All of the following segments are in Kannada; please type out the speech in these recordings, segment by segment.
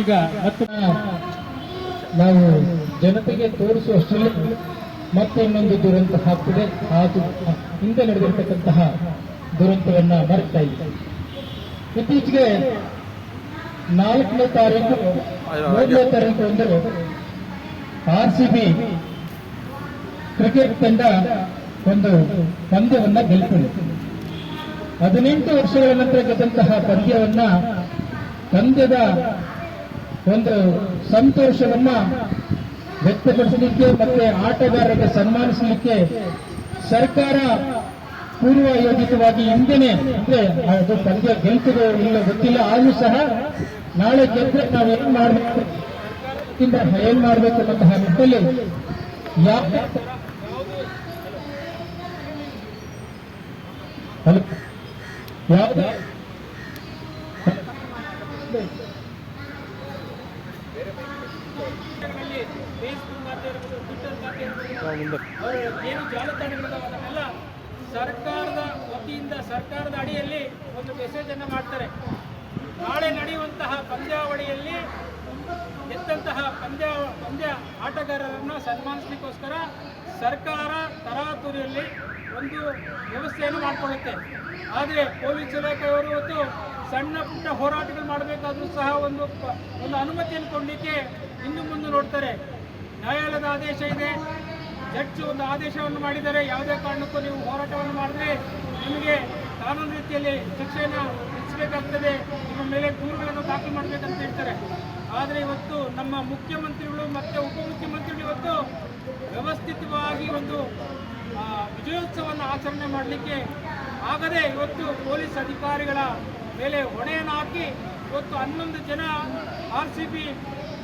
ಈಗ ಮತ್ತೆ ನಾವು ಜನತೆಗೆ ತೋರಿಸುವಷ್ಟರಲ್ಲಿ ಮತ್ತೊಂದೊಂದು ದುರಂತ ಹಾಕ್ತಿದೆ ಹಾಗೂ ಹಿಂದೆ ನಡೆದಿರ್ತಕ್ಕಂತಹ ದುರಂತವನ್ನ ಮರೆತಾ ಇದೆ ಇತ್ತೀಚೆಗೆ ನಾಲ್ಕನೇ ತಾರೀಕು, ಮೂರನೇ ತಾರೀಕು ಅಂದರೆ ಆರ್ ಸಿ ಬಿ ಕ್ರಿಕೆಟ್ ತಂಡ ಒಂದು ಪಂದ್ಯವನ್ನ ಗೆಲ್ತದೆ. ಹದಿನೆಂಟು ವರ್ಷಗಳ ನಂತರ ಗೆದ್ದಂತಹ ಪಂದ್ಯವನ್ನ ಪಂದ್ಯದ ಒಂದು ಸಂತೋಷವನ್ನ ವ್ಯಕ್ತಪಡಿಸಲಿಕ್ಕೆ ಮತ್ತೆ ಆಟಗಾರರಿಗೆ ಸನ್ಮಾನಿಸಲಿಕ್ಕೆ ಸರ್ಕಾರ ಪೂರ್ವ ಯೋಜಿತವಾಗಿ ಹಿಂದೆನೆ ಅಂದ್ರೆ ಅದು ಪಂದ್ಯ ಗೆಲ್ತದೋ ಇಲ್ಲ ಗೊತ್ತಿಲ್ಲ, ಆದ್ರೂ ಸಹ ನಾಳೆ ಗೆದ್ರೆ ನಾವು ಏನ್ ಮಾಡಬೇಕು? ಏನ್ ಮಾಡಬೇಕು ಅನ್ನೋಂತಹ ನಿಟ್ಟಲ್ಲಿ ಯಾವ ಯಾವ್ದು? ಫೇಸ್ಬುಕ್ ಖಾತೆ ಇರ್ಬೋದು ಟ್ವಿಟರ್ ಖಾತೆ ಇರ್ಬೋದು ಏನು ಜಾಲತಾಣಗಳಿದಾವೆ ಅದನ್ನೆಲ್ಲ ಸರ್ಕಾರದ ವತಿಯಿಂದ ಸರ್ಕಾರದ ಅಡಿಯಲ್ಲಿ ಒಂದು ಮೆಸೇಜ್ ಅನ್ನು ಮಾಡ್ತಾರೆ. ನಾಳೆ ನಡೆಯುವಂತಹ ಪಂದ್ಯಾವಳಿಯಲ್ಲಿ ಗೆದ್ದಂತಹ ಪಂದ್ಯ ಪಂದ್ಯ ಆಟಗಾರರನ್ನು ಸನ್ಮಾನಿಸಲಿಕ್ಕೋಸ್ಕರ ಸರ್ಕಾರ ತರಾತುರಿಯಲ್ಲಿ ಒಂದು ವ್ಯವಸ್ಥೆಯನ್ನು ಮಾಡಿಕೊಳ್ಳುತ್ತೆ. ಆದರೆ ಪೊಲೀಸ್ ಇಲಾಖೆಯವರು ಇವತ್ತು ಸಣ್ಣ ಪುಟ್ಟ ಹೋರಾಟಗಳು ಮಾಡಬೇಕಾದ್ರೂ ಸಹ ಒಂದು ಒಂದು ಅನುಮತಿಯನ್ನು ಕೊಡಲಿಕ್ಕೆ ಇನ್ನು ಮುಂದೆ ನೋಡ್ತಾರೆ. ನ್ಯಾಯಾಲಯದ ಆದೇಶ ಇದೆ. ಜಡ್ಜ್ ಒಂದು ಆದೇಶವನ್ನು ಮಾಡಿದರೆ ಯಾವುದೇ ಕಾರಣಕ್ಕೂ ನೀವು ಹೋರಾಟವನ್ನು ಮಾಡಿದ್ರೆ ನಿಮಗೆ ಕಾನೂನು ರೀತಿಯಲ್ಲಿ ಶಿಕ್ಷೆಯನ್ನು ಹೆಚ್ಚಬೇಕಾಗ್ತದೆ ನಿಮ್ಮ ಮೇಲೆ ದೂರುಗಳನ್ನು ದಾಖಲು ಮಾಡಬೇಕಂತ ಹೇಳ್ತಾರೆ. ಆದರೆ ಇವತ್ತು ನಮ್ಮ ಮುಖ್ಯಮಂತ್ರಿಗಳು ಮತ್ತು ಉಪಮುಖ್ಯಮಂತ್ರಿಗಳು ಇವತ್ತು ವ್ಯವಸ್ಥಿತವಾಗಿ ಒಂದು ವಿಜಯೋತ್ಸವವನ್ನು ಆಚರಣೆ ಮಾಡಲಿಕ್ಕೆ ಆಗದೆ ಇವತ್ತು ಪೊಲೀಸ್ ಅಧಿಕಾರಿಗಳ ಮೇಲೆ ಹೊಣೆಯನ್ನು ಹಾಕಿ ಇವತ್ತು ಹನ್ನೊಂದು ಜನ ಆರ್ ಸಿ ಬಿ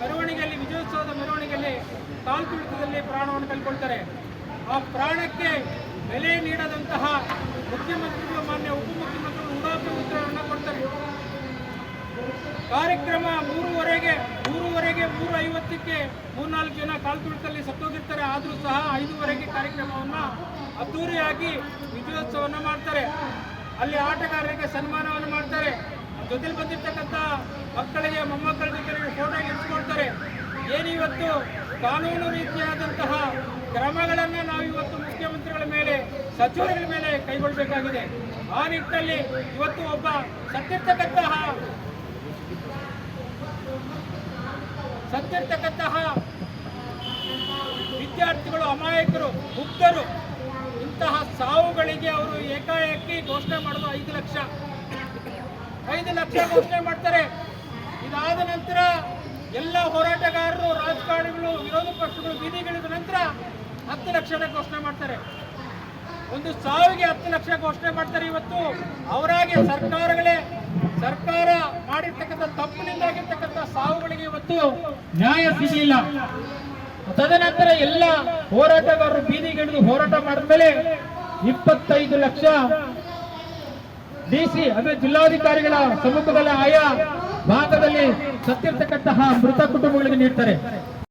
ಮೆರವಣಿಗೆಯಲ್ಲಿ, ವಿಜಯೋತ್ಸವದ ಮೆರವಣಿಗೆಯಲ್ಲಿ ತುಳಿತದಲ್ಲಿ ಪ್ರಾಣವನ್ನು ಕಳ್ಕೊಳ್ತಾರೆ. ಆ ಪ್ರಾಣಕ್ಕೆ ಬೆಲೆ ನೀಡದಂತಹ ಮುಖ್ಯಮಂತ್ರಿಗಳು, ಮಾನ್ಯ ಉಪಮುಖ್ಯಮಂತ್ರಿಗಳು ಉಡಾಫೆ ಉತ್ತರವನ್ನು ಕೊಡ್ತಾರೆ. ಕಾರ್ಯಕ್ರಮ ಮೂರುವರೆಗೆ ಮೂರುವರೆಗೆ ಮೂರು ಐವತ್ತಕ್ಕೆ ಮೂರ್ನಾಲ್ಕು ಜನ ಕಾಲ್ತುಳಿತಲ್ಲಿ ಸತ್ತೋಗಿರ್ತಾರೆ. ಆದರೂ ಸಹ ಐದುವರೆಗೆ ಕಾರ್ಯಕ್ರಮವನ್ನು ಅದ್ದೂರಿಯಾಗಿ ವಿಜಯೋತ್ಸವವನ್ನು ಮಾಡ್ತಾರೆ. ಅಲ್ಲಿ ಆಟಗಾರರಿಗೆ ಸನ್ಮಾನವನ್ನು ಮಾಡ್ತಾರೆ. ಜೊತೆಲಿ ಬಂದಿರ್ತಕ್ಕಂಥ ಮಕ್ಕಳಿಗೆ ಮೊಮ್ಮಕ್ಕಳ ಜೊತೆ ಫೋಟೋ ಇಟ್ಕೊಳ್ತಾರೆ ಏನಿವತ್ತು ಕಾನೂನು ರೀತಿಯಾದಂತಹ ಕ್ರಮಗಳನ್ನು ನಾವು ಇವತ್ತು ಮುಖ್ಯಮಂತ್ರಿಗಳ ಮೇಲೆ, ಸಚಿವರುಗಳ ಮೇಲೆ ಕೈಗೊಳ್ಳಬೇಕಾಗಿದೆ ಆ ನಿಟ್ಟಿನಲ್ಲಿ ಇವತ್ತು ಒಬ್ಬ ಸತ್ತಿರ್ತಕ್ಕಂತಹ ಸತ್ತಿರ್ತಕ್ಕಂತಹ ವಿದ್ಯಾರ್ಥಿಗಳು, ಅಮಾಯಕರು ಮುಗ್ಧರು ಇಂತಹ ಸಾವುಗಳಿಗೆ ಅವರು ಏಕಾಏಕಿ ಘೋಷಣೆ ಮಾಡುವ ಐದು ಲಕ್ಷ ಐದು ಲಕ್ಷ ಘೋಷಣೆ ಮಾಡ್ತಾರೆ. ಇದಾದ ನಂತರ ಎಲ್ಲ ಹೋರಾಟಗಾರರು, ರಾಜಕಾರಣಿಗಳು, ವಿರೋಧ ಪಕ್ಷಗಳು, ಬೀದಿಗಿಳಿದ ನಂತರ ಹತ್ತು ಲಕ್ಷದ ಘೋಷಣೆ ಮಾಡ್ತಾರೆ. ಒಂದು ಸಾವಿಗೆ ಹತ್ತು ಲಕ್ಷ ಘೋಷಣೆ ಮಾಡ್ತಾರೆ ಇವತ್ತು. ಅವರಾಗೆ ಸರ್ಕಾರಗಳೇ, ಸರ್ಕಾರ ಮಾಡಿರ್ತಕ್ಕಂಥ ತಪ್ಪಿನಿಂದಾಗಿರ್ತಕ್ಕಂಥ ಸಾವುಗಳಿಗೆ ಇವತ್ತು ನ್ಯಾಯ ಸಿಗಲಿಲ್ಲ. ತದನಂತರ ಎಲ್ಲ ಹೋರಾಟಗಾರರು ಬೀದಿಗಿಳಿದು ಹೋರಾಟ ಮಾಡಿದ್ಮೇಲೆ ಇಪ್ಪತ್ತೈದು ಲಕ್ಷ ಡಿಸಿ ಅಂದ್ರೆ ಜಿಲ್ಲಾಧಿಕಾರಿಗಳ ಸಮ್ಮುಖದಲ್ಲಿ ಆಯಾ ಭಾಗದಲ್ಲಿ ಸತ್ತಿರ್ತಕ್ಕಂತಹ ಮೃತ ಕುಟುಂಬಗಳಿಗೆ ನೀಡ್ತಾರೆ.